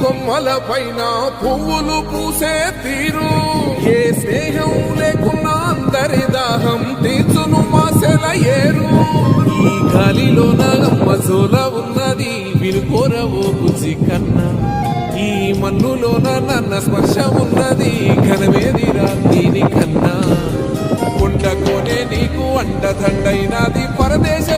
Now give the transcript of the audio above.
కొమ్మల పైన పువ్వులు పూసే తీరు. ఏ స్నేహం లేకున్నా అందరి దాహం తీర్చును మాసెల ఏరు. ఈ గాలిలో మజోల ఉన్నది వినుకోరవో బుజ్జి కన్నా. ఈ మన్నులోన నన్న స్పర్శ ఉన్నది ఘనమేదిరా దీనికన్నా కొండకోనే నీకు అండదండైనది